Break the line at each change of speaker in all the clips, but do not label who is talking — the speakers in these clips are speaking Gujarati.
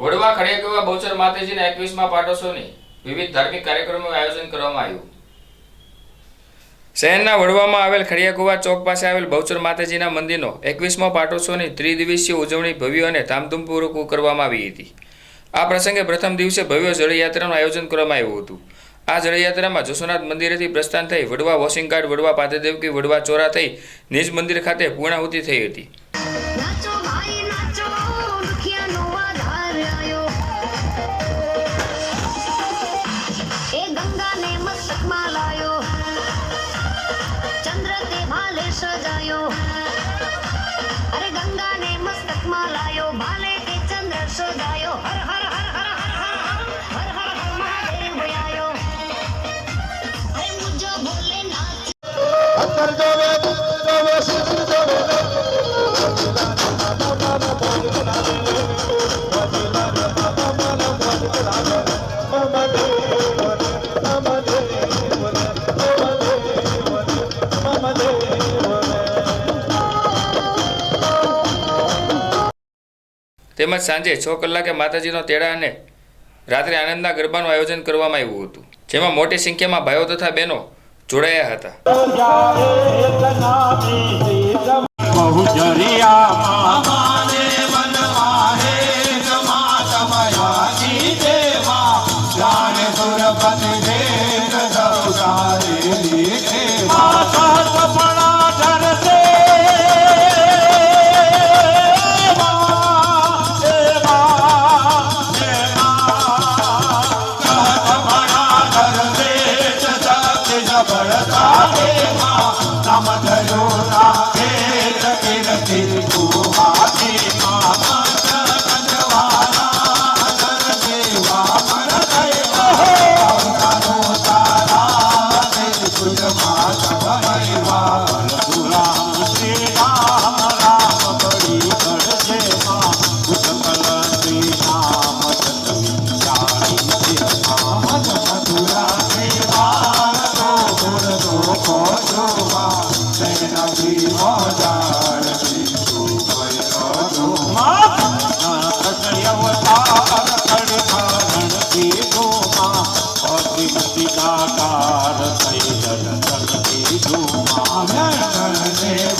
વડવા ખડિયાકુવા બહુચર માતાજીના એકવીસમાં પાટોત્સવની વિવિધ ધાર્મિક કાર્યક્રમોનું આયોજન કરવામાં આવ્યું. શહેરના વડવામાં આવેલ ખડિયાકુવા ચોક પાસે આવેલ બહુચર માતાજીના મંદિરનો એકવીસમો પાટોત્સવની ત્રિદિવસીય ઉજવણી ભવ્ય અને ધામધૂમપૂર્વક કરવામાં આવી હતી. આ પ્રસંગે પ્રથમ દિવસે ભવ્ય જળયાત્રાનું આયોજન કરવામાં આવ્યું હતું. આ જળયાત્રામાં જસોનાથ મંદિરેથી પ્રસ્થાન થઈ વડવા વોશિંગ ગાર્ડ, વડવા પાતેદેવકી વડવા ચોરા થઈ નિજ મંદિર ખાતે પૂર્ણાહુતિ થઈ હતી.
सजायो अरे गंगा ने मस्तक माँ लायो भाले के चंद्र सजायो हर हर हर हर हर हर हर हर हर महादेव आयो अरे मुझो भोले नाथ
अंदर जावे जावे सिर जावे Thank you.
તેમજ સાંજે છ કલાકે માતાજીનો તેડા અને રાત્રે આનંદના ગરબાનું આયોજન કરવામાં આવ્યું હતું. જેમાં મોટી સંખ્યામાં ભાઈઓ તથા બહેનો જોડાયા હતા.
I'm a.
લોકો જોવા તેનાથી મજાડતી તું કયો
જોવા અવતાર કડધારણ કીધુમાં અતિ પિતાકાર થઈ જન જન કીધુમાં
જન જે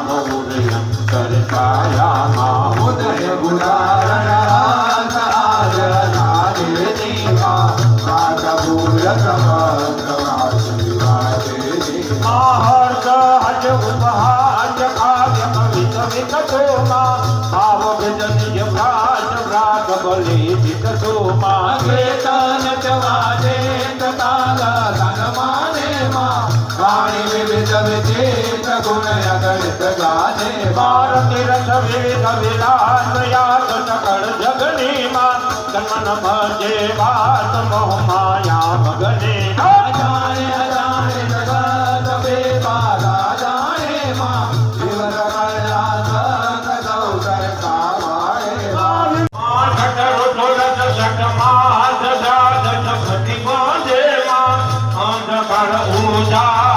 મૌર્ય સરકાયા ઉદય
ગુલા
ભારતી રસવે કવિલાસ યાદ નકળ જગની માં જન્મ નભ જે વાત મોહ માયા મગને
જાણે
उदा